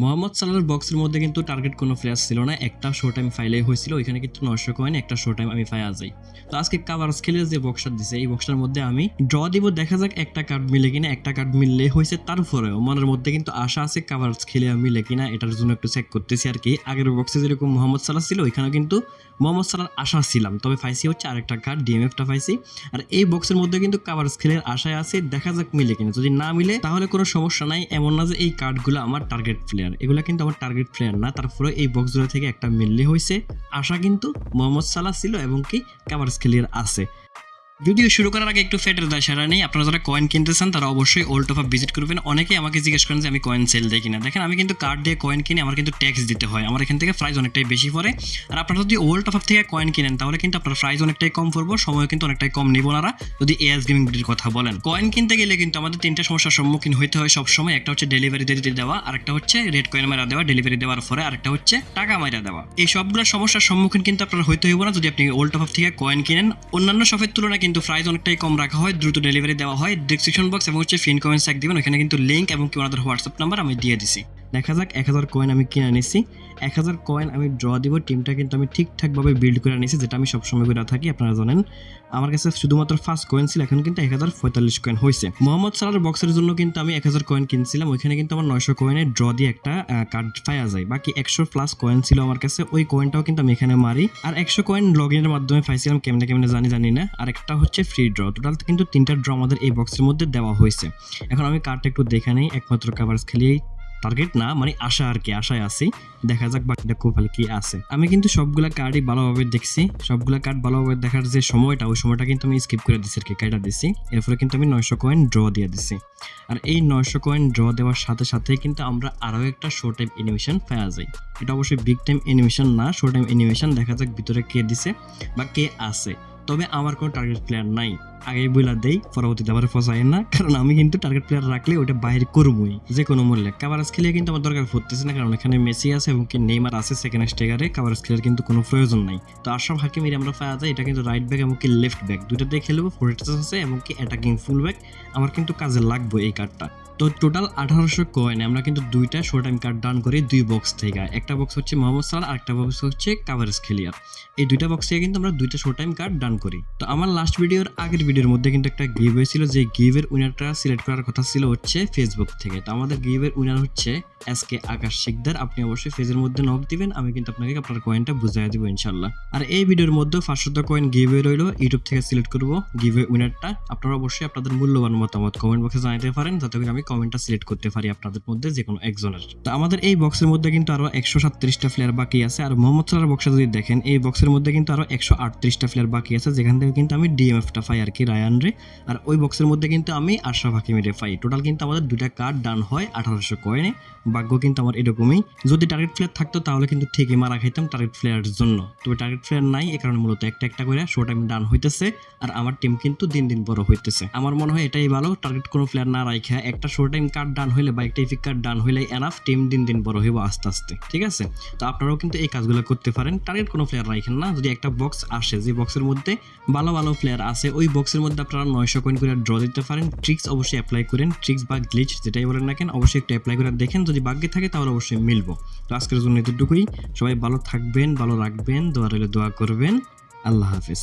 মোহাম্মদ সালার বক্সের মধ্যে কিন্তু টার্গেট কোনো প্লেয়ার ছিল না। একটা শো টাইম ফাইলে হয়েছিল, ওইখানে কিন্তু নশো কয়েন একটা শো টাইম আমি পাই যাই তো আজকে কাভার্স খেলে যে বক্সটা দিছে, এই বক্সটার মধ্যে আমি ড্র দিব, দেখা যাক একটা কার্ড মিলে কিনা, একটা কার্ড মিললে হয়েছে তারপরেও। মনের মধ্যে কিন্তু আশা আছে কাভার্স খেলে মিলে কিনা, এটার জন্য একটু চেক করতেছি আর কি। আগের বক্সে যেরকম মোহাম্মদ সালাহ ছিল, ওইখানেও কিন্তু মোহাম্মদ সালার আশা ছিলাম। তবে ফাইসি হচ্ছে আরেকটা কার্ড ডিএমএফটা ফাইসি আর এই বক্সের মধ্যে কিন্তু কাভার্স খেলের আশায় আছে, দেখা যাক মিলে কিনা। যদি না মিলে, তাহলে কোনো সমস্যা নাই। এমন না যে এই কার্ডগুলো আমার টার্গেট প্লেয়ার এগুলো কিন্তু আমার টার্গেট প্লেয়ার না। তারপরে এই বক্সগুলো থেকে একটা মিললে হয়েছে আশা কিন্তু মোহাম্মদ সালাহ ছিল এবং কি কাভার্স খেলিয়ার আছে। ভিডিও শুরু করার আগে একটু ফেটের দায় সারা নেই। আপনারা যারা কয়েন কিনতে চান, তারা অবশ্যই ওল্ড অফ ভিজিট করবেন। অনেকেই আমাকে জিজ্ঞেস করেন যে, আমি কয়েন সেল দেই কিনা? দেখেন, আমি কিন্তু কার্ড দিয়ে কয়েন কিনে, আমার কিন্তু ট্যাক্স দিতে হয়। আমার এখান থেকে প্রাইস অনেকটাই বেশি পড়ে। আর আপনারা যদি ওল্ড অফ থেকে কয়েন কিনেন, তাহলে কিন্তু আপনার প্রাইস অনেকটাই কম পড়ব সময় কিন্তু অনেকটাই কম নিব না যদি এএস গেমিং বিটির কথা বলেন। কয়েন কিনতে গেলে কিন্তু আমাদের তিনটা সমস্যার সম্মুখীন হইতে হয় সব সময়। একটা হচ্ছে ডেলিভারি দিতে দেওয়া আরেকটা হচ্ছে রেড কয়েন মারা দেওয়া ডেলিভারি দেওয়ার পরে আরেকটা হচ্ছে টাকা মারা দেওয়া। এই সবগুলো সমস্যার সম্মুখীন কিন্তু আপনার হইতে হইব না। যদি আপনি ওল্ড অফ থেকে কয়েন কিনেন, অন্যান্য শপের তুলনায় কিন্তু প্রাইস অনেকটাই কম রাখা হয়, দ্রুত ডেলিভারি দেওয়া হয়। ডিসক্রিপশন বক্স এবং হচ্ছে ফিন কমেন্টস এক দিবেন। ওখানে কিন্তু লিঙ্ক এবং কি ওনাদের হোয়াটসঅ্যাপ নাম্বার আমি দিয়ে দিছি। দেখা যাক, এক হাজার কয়েন আমি কিনে নিছি। এক হাজার কয়েন আমি ড্র দিব টিমটা কিন্তু আমি ঠিকঠাকভাবে বিল্ড করে নিয়েছি যেটা আমি সবসময় করে থাকি, আপনারা জানেন। আমার কাছে শুধুমাত্র ফার্স্ট কয়েন ছিল, এখন কিন্তু এক হাজার পঁয়তাল্লিশ কয়েন হয়েছে মোহাম্মদ সালার বক্সের জন্য কিন্তু আমি এক হাজার কয়েন কিনছিলাম, ওইখানে কিন্তু আমার নয়শো কয়েনের ড্র দিয়ে একটা কার্ড পাওয়া যায়। বাকি একশো প্লাস কয়েন ছিল আমার কাছে, ওই কয়েনটাও কিন্তু আমি এখানে মারি। আর একশো কয়েন লগ ইনের মাধ্যমে পাইছিলাম, কেমনে কেমনে জানি জানি না। আর একটা হচ্ছে ফ্রি ড্র টোটাল কিন্তু তিনটা ড্র আমাদের এই বক্সের মধ্যে দেওয়া হয়েছে এখন আমি কার্ডটা একটু দেখে নেই, একমাত্র কাভার্স খেলিয়েই টার্গেট না মানে আশা আর কি, আশায় আছি। দেখা যাক বাকিটা কোপাল কি আছে। আমি কিন্তু সবগুলা কার্ডই ভালোভাবে দেখছি। সবগুলা কার্ড ভালোভাবে দেখার যে সময়টা, ওই সময়টা কিন্তু আমি স্কিপ করে দিচ্ছি আর কি কাইটা দিছি। এরপরে কিন্তু আমি নয়শো কয়েন ড্র দিয়ে দিছি। আর এই নয়শো কয়েন ড্র দেওয়ার সাথে সাথে কিন্তু আমরা আরও একটা শো টাইম অ্যানিমেশন পাওয়া যায়। এটা অবশ্যই বিগ টাইম অ্যানিমেশন না শো টাইম অ্যানিমেশন দেখা যাক ভিতরে কে দিছে বা কে আছে। তবে আমার কোনো টার্গেট প্লেয়ার নাই। আগে বইলা দেই, পরবর্তীতে আবার ফসাই না, কারণ আমি কিন্তু টার্গেট প্লেয়ার রাখলে ওটা বাইরে করবই, যে কোনো মূল্যে। কাভারেজ খেলে কিন্তু আমার দরকার পড়তেছে না, কারণ এখানে মেসি আছে এবং কি নেইমার আছে সেকেন্ড স্টেগারে কাভারেজ খেলার কিন্তু কোনো প্রয়োজন নাই। তো আশরাফ হাকিমের আমরা পাওয়া যায়, এটা কিন্তু রাইট ব্যাক এবং কি লেফট ব্যাক দুইটাতে খেলব ফোর্টেস আছে এবং কি অ্যাটাকিং ফুল ব্যাক আমার কিন্তু কাজে লাগবে এই কার্ডটা তো টোটাল আঠারোশো কয়েনে আমরা কিন্তু দুইটা শো টাইম কার্ড ডান করি দুই বক্স থেকে। একটা বক্স হচ্ছে মোহাম্মদ সালার আর একটা বক্স হচ্ছে কাভারেজ খেলিয়ার। এই দুইটা বক্স থেকে কিন্তু আমরা দুইটা শো টাইম কার্ড ডান করি। তো আমার লাস্ট ভিডিওর আগের ভিডিওর মধ্যে কিন্তু একটা গিভ হয়েছিল যে গিভের উইনারটা সিলেক্ট করার কথা ছিল হচ্ছে ফেসবুক থেকে। তো আমাদের গিভের উইনার হচ্ছে এস কে আকাশ শিকদার। আপনি অবশ্যই ফেজের মধ্যে নক দিবেন, আমি কিন্তু আপনাকে আপনার কয়েনটা বুঝাই দিব ইনশাল্লাহ আর এই ভিডিওর মধ্যে পাঁচশত কয়েন গিভে রইল ইউটিউব থেকে সিলেক্ট করব গিভে উইনারটা আপনারা অবশ্যই আপনাদের মূল্যবান মতামত কমেন্ট বক্সে জানাতে পারেন, যাতে আমি কমেন্টটা সিলেক্ট করতে পারি আপনাদের মধ্যে যে কোনো একজনের। তো আমাদের এই বক্সের মধ্যে কিন্তু আরও একশো সাতত্রিশটা প্লেয়ার বাকি আছে। আর মোহাম্মদ সালার বক্সে যদি দেখেন, এই বক্সের মধ্যে কিন্তু আরও একশো আটত্রিশটা প্লেয়ার বাকি আছে। যেখান থেকে কিন্তু আমি ডিএমএফটা পাই আর কি রায়ান রে আর ওই বক্সের মধ্যে কিন্তু আমি আশরাফ হাকিমের পাই। টোটাল কিন্তু আমাদের দুইটা কার্ড ডান হয় আঠারোশো কয়েনে ভাগ্য কিন্তু আমার এরকমই। যদি টার্গেট প্লেয়ার থাকতো তাহলে কিন্তু ঠিকই মারা খাইতাম টার্গেট প্লেয়ারের জন্য। তবে টার্গেট প্লেয়ার নাই, এ কারণে মূলত একটা একটা করে শো টাইম ডান হইতেছে। আর আমার টিম কিন্তু দিন দিন বড় হইতেছে। আমার মনে হয় এটাই ভালো। টার্গেট কোনো প্লেয়ার না রাখা একটা শো টাইম কার্ড ডান হইলে বা একটা ইফিক কার্ড ডান হইলে এনাফ টিম দিন দিন বড় হইব আস্তে আস্তে, ঠিক আছে? তো আপনারাও কিন্তু এই কাজগুলো করতে পারেন। টার্গেট কোনো প্লেয়ার রাখেন না। যদি একটা বক্স আসে, যে বক্সের মধ্যে ভালো ভালো প্লেয়ার আছে, ওই বক্সের মধ্যে আপনারা নয়শো কয়েন করে ড্র দিতে পারেন। ট্রিক্স অবশ্যই অ্যাপ্লাই করেন। ট্রিক্স বা গ্লিচ যেটাই বলেন না কেন, অবশ্যই একটু অ্যাপ্লাই করে দেখেন। যদি ভাগ্যে থাকে তাহলে অবশ্যই মিলবো। তো আজকের জন্য এতটুকুই। সবাই ভালো থাকবেন, ভালো রাখবেন, দোয়া রইলে দোয়া করবেন। আল্লাহ হাফিজ।